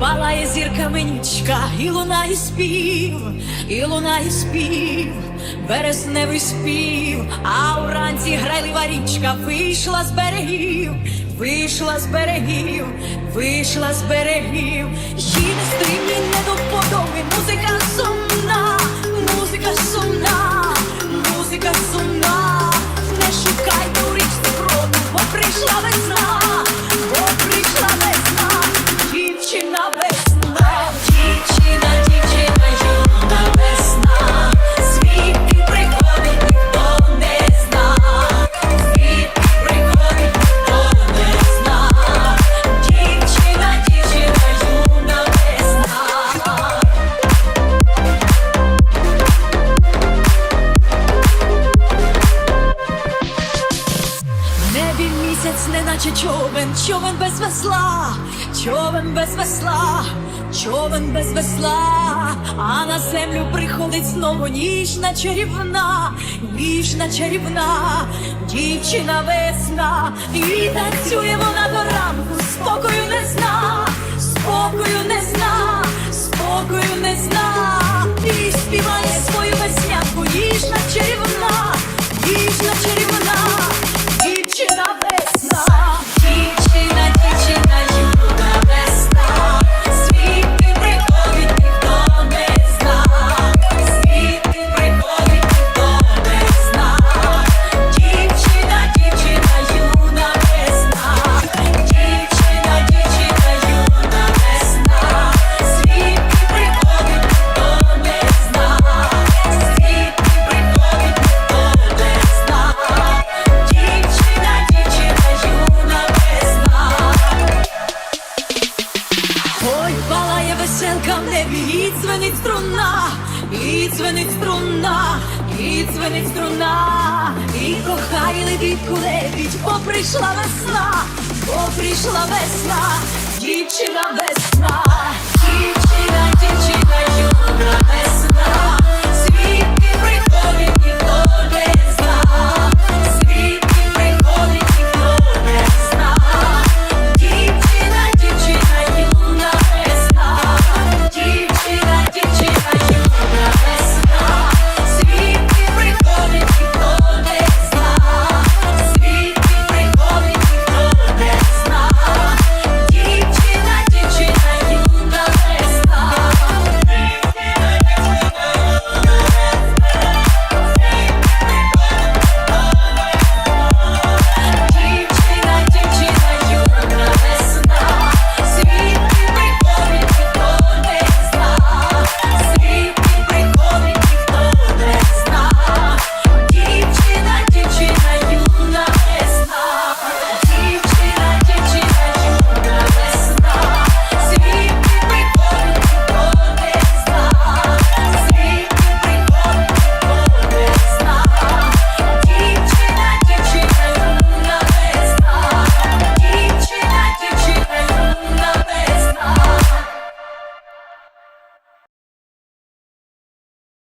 палає зірками нічка, і лунає спів, і лунає спів, березневий спів, а уранці грайлива річка вийшла з берегів, вийшла з берегів, вийшла з берегів, їй не не до подоби музика місяць, неначе човен, човен без весла, човен без весла, човен без весла, а на землю приходить знову ніжна чарівна, ніжна чарівна, дівчина весна, і танцює вона до ранку, Ой, палає веселка в небі, і дзвенить струна, і дзвенить струна, і дзвенить струна, і кохає лебідку лебідь, бо прийшла весна, бо прийшла весна, дівчина весна,